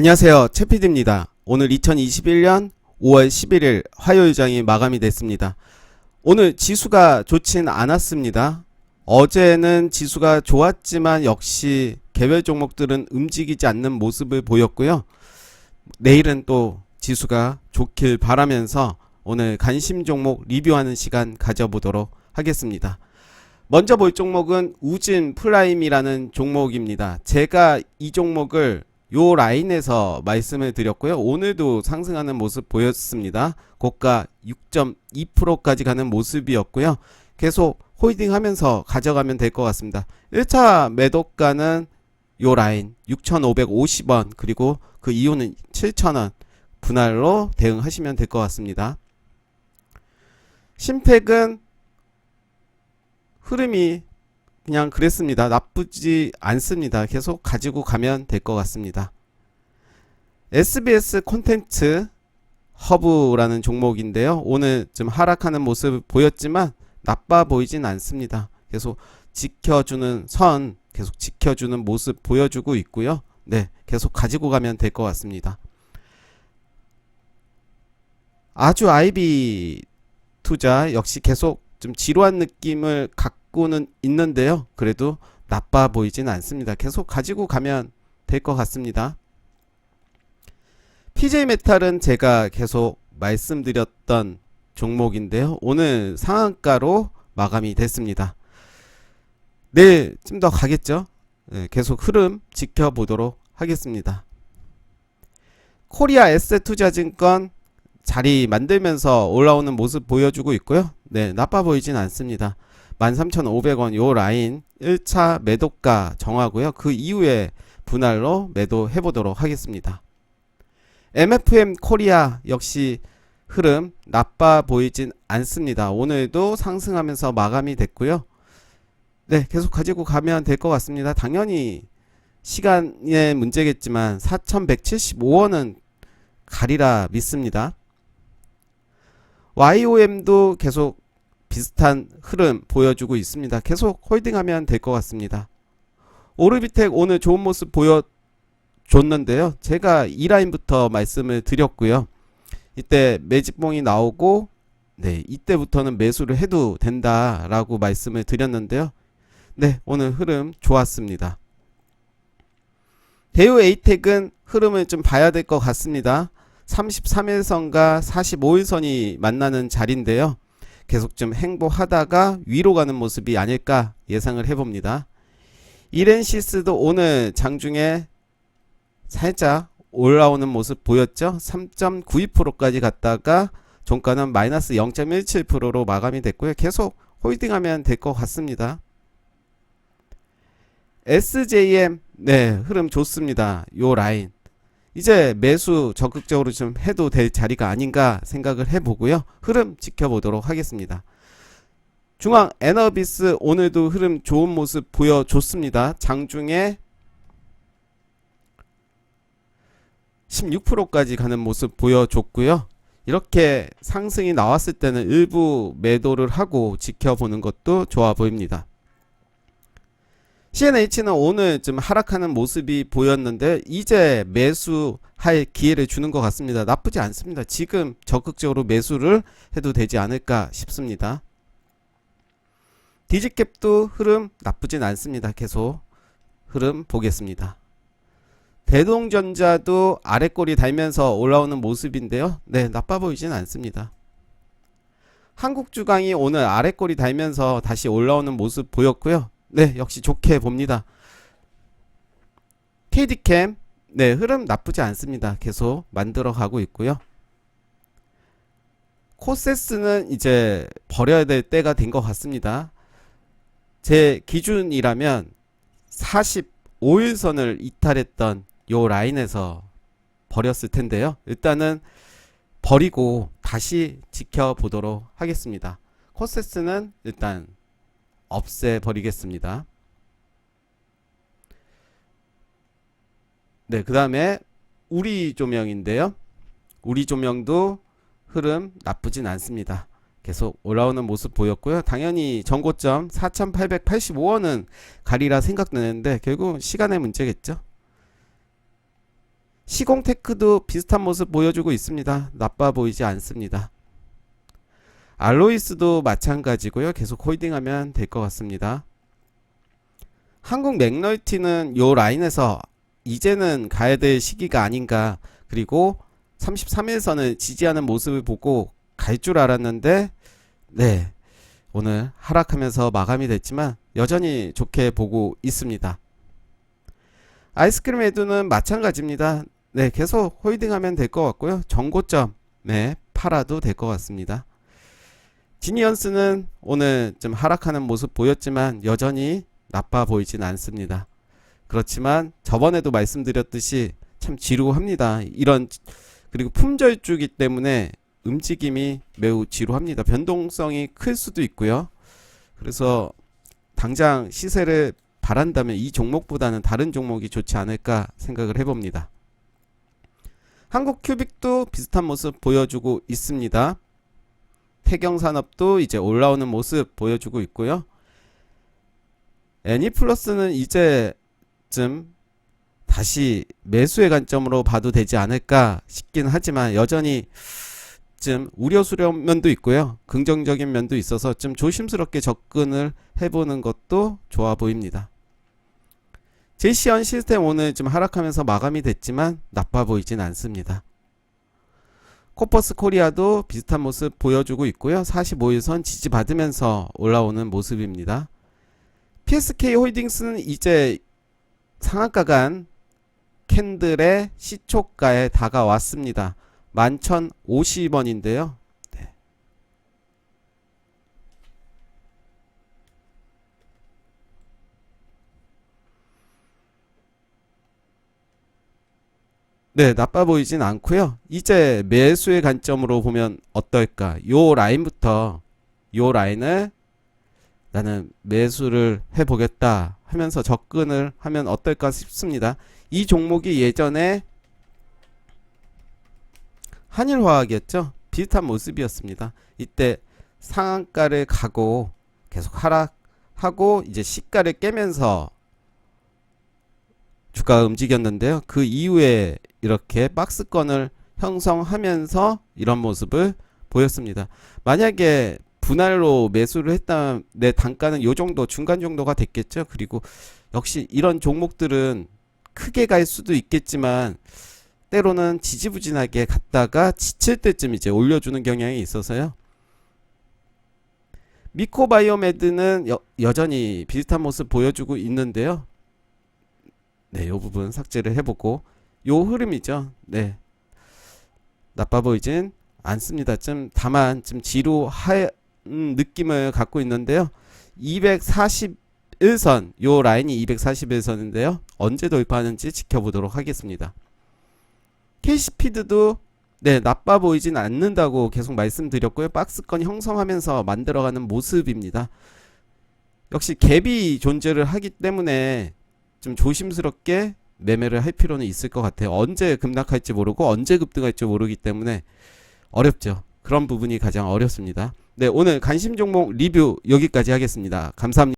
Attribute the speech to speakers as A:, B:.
A: 안녕하세요. 최피디입니다. 오늘 2021년 5월 11일 화요일장이 마감이 됐습니다. 오늘 지수가 좋진 않았습니다. 어제는 지수가 좋았지만 역시 개별 종목들은 움직이지 않는 모습을 보였고요. 내일은 또 지수가 좋길 바라면서 오늘 관심 종목 리뷰하는 시간 가져보도록 하겠습니다. 먼저 볼 종목은 우진 프라임이라는 종목입니다. 제가 이 종목을 요 라인에서 말씀을 드렸고요. 오늘도 상승하는 모습 보였습니다. 고가 6.2%까지 가는 모습이었고요. 계속 홀딩 하면서 가져가면 될 것 같습니다. 1차 매도가는 요 라인 6,550원 그리고 그 이후는 7,000원 분할로 대응하시면 될 것 같습니다. 심팩은 흐름이 그냥 그랬습니다. 나쁘지 않습니다. 계속 가지고 가면 될 것 같습니다. SBS 콘텐츠 허브라는 종목인데요. 오늘 좀 하락하는 모습을 보였지만 나빠 보이진 않습니다. 계속 지켜주는 선, 계속 지켜주는 모습 보여주고 있고요. 네, 계속 가지고 가면 될 것 같습니다. 아주 아이비 투자 역시 계속 좀 지루한 느낌을 갖고 는 있는데요. 그래도 나빠 보이진 않습니다. 계속 가지고 가면 될 것 같습니다. PJ 메탈은 제가 계속 말씀드렸던 종목인데요. 오늘 상한가로 마감이 됐습니다. 내일 좀 더 가겠죠? 네, 계속 흐름 지켜보도록 하겠습니다. 코리아 에셋 투자증권 자리 만들면서 올라오는 모습 보여주고 있고요. 네, 나빠 보이진 않습니다. 13,500원 요 라인 1차 매도가 정하고요. 그 이후에 분할로 매도해 보도록 하겠습니다. MFM 코리아 역시 흐름 나빠 보이진 않습니다. 오늘도 상승하면서 마감이 됐고요. 네, 계속 가지고 가면 될 것 같습니다. 당연히 시간의 문제겠지만 4,175원은 가리라 믿습니다. YOM도 계속 비슷한 흐름 보여주고 있습니다. 계속 홀딩하면 될 것 같습니다. 오르비텍 오늘 좋은 모습 보여줬는데요. 제가 이 라인부터 말씀을 드렸고요. 이때 매집봉이 나오고 네 이때부터는 매수를 해도 된다라고 말씀을 드렸는데요. 네 오늘 흐름 좋았습니다. 대우 에이텍은 흐름을 좀 봐야 될 것 같습니다. 33일선과 45일선이 만나는 자리인데요. 계속 좀 행보하다가 위로 가는 모습이 아닐까 예상을 해봅니다. 이렌시스도 오늘 장중에 살짝 올라오는 모습 보였죠? 3.92%까지 갔다가 종가는 마이너스 0.17%로 마감이 됐고요. 계속 홀딩하면 될 것 같습니다. SJM 네 흐름 좋습니다. 요 라인 이제 매수 적극적으로 좀 해도 될 자리가 아닌가 생각을 해보고요. 흐름 지켜보도록 하겠습니다. 중앙 에너비스 오늘도 흐름 좋은 모습 보여줬습니다. 장중에 16%까지 가는 모습 보여줬고요. 이렇게 상승이 나왔을 때는 일부 매도를 하고 지켜보는 것도 좋아 보입니다. CNH는 오늘 좀 하락하는 모습이 보였는데 이제 매수할 기회를 주는 것 같습니다. 나쁘지 않습니다. 지금 적극적으로 매수를 해도 되지 않을까 싶습니다. 디지캡도 흐름 나쁘진 않습니다. 계속 흐름 보겠습니다. 대동전자도 아래꼬리 달면서 올라오는 모습인데요. 네, 나빠 보이진 않습니다. 한국주강이 오늘 아래꼬리 달면서 다시 올라오는 모습 보였고요. 네, 역시 좋게 봅니다. KD캠, 네, 흐름 나쁘지 않습니다. 계속 만들어 가고 있고요. 코세스는 이제 버려야 될 때가 된 것 같습니다. 제 기준이라면 45일선을 이탈했던 요 라인에서 버렸을 텐데요. 일단은 버리고 다시 지켜보도록 하겠습니다. 코세스는 일단 없애버리겠습니다. 네, 그 다음에 우리 조명인데요. 우리 조명도 흐름 나쁘진 않습니다. 계속 올라오는 모습 보였고요. 당연히 전고점 4,885원은 가리라 생각되는데 결국 시간의 문제겠죠. 시공테크도 비슷한 모습 보여주고 있습니다. 나빠 보이지 않습니다. 알로이스도 마찬가지고요. 계속 홀딩하면 될 것 같습니다. 한국 맥널티는 요 라인에서 이제는 가야 될 시기가 아닌가. 그리고 33일선을 지지하는 모습을 보고 갈 줄 알았는데, 네. 오늘 하락하면서 마감이 됐지만 여전히 좋게 보고 있습니다. 아이스크림 에두는 마찬가지입니다. 네, 계속 홀딩하면 될 것 같고요. 정고점, 네, 팔아도 될 것 같습니다. 지니언스는 오늘 좀 하락하는 모습 보였지만 여전히 나빠 보이진 않습니다. 그렇지만 저번에도 말씀드렸듯이 참 지루합니다. 이런 그리고 품절주기 때문에 움직임이 매우 지루합니다. 변동성이 클 수도 있고요. 그래서 당장 시세를 바란다면 이 종목보다는 다른 종목이 좋지 않을까 생각을 해봅니다. 한국 큐빅도 비슷한 모습 보여주고 있습니다. 태경산업도 이제 올라오는 모습 보여주고 있고요. 애니플러스는 이제쯤 다시 매수의 관점으로 봐도 되지 않을까 싶긴 하지만 여전히 좀 우려스러운 면도 있고요. 긍정적인 면도 있어서 좀 조심스럽게 접근을 해보는 것도 좋아 보입니다. 제시언 시스템 오늘 좀 하락하면서 마감이 됐지만 나빠 보이진 않습니다. 코퍼스 코리아도 비슷한 모습 보여주고 있고요. 45일선 지지받으면서 올라오는 모습입니다. PSK 홀딩스는 이제 상한가 간 캔들의 시초가에 다가왔습니다. 11,050원인데요. 네. 네, 나빠 보이진 않고요. 이제 매수의 관점으로 보면 어떨까? 요 라인부터 요 라인을 나는 매수를 해 보겠다 하면서 접근을 하면 어떨까 싶습니다. 이 종목이 예전에 한일화학이었죠. 비슷한 모습이었습니다. 이때 상한가를 가고 계속 하락하고 이제 시가를 깨면서 주가가 움직였는데요. 그 이후에 이렇게 박스권을 형성하면서 이런 모습을 보였습니다. 만약에 분할로 매수를 했다면 내 단가는 요 정도 중간 정도가 됐겠죠. 그리고 역시 이런 종목들은 크게 갈 수도 있겠지만 때로는 지지부진하게 갔다가 지칠 때쯤 이제 올려주는 경향이 있어서요. 미코바이오메드는 여, 여전히 비슷한 모습 보여주고 있는데요. 네, 요 부분 삭제를 해보고 요 흐름이죠. 네, 나빠 보이진 않습니다. 좀 다만 좀 지루한 느낌을 갖고 있는데요. 241선 요 라인이 241선인데요. 언제 돌파하는지 지켜보도록 하겠습니다. K스피드도 네, 나빠 보이진 않는다고 계속 말씀드렸고요. 박스권 형성하면서 만들어가는 모습입니다. 역시 갭이 존재를 하기 때문에 좀 조심스럽게 매매를 할 필요는 있을 것 같아요. 언제 급락할지 모르고 언제 급등할지 모르기 때문에 어렵죠. 그런 부분이 가장 어렵습니다. 네, 오늘 관심 종목 리뷰 여기까지 하겠습니다. 감사합니다.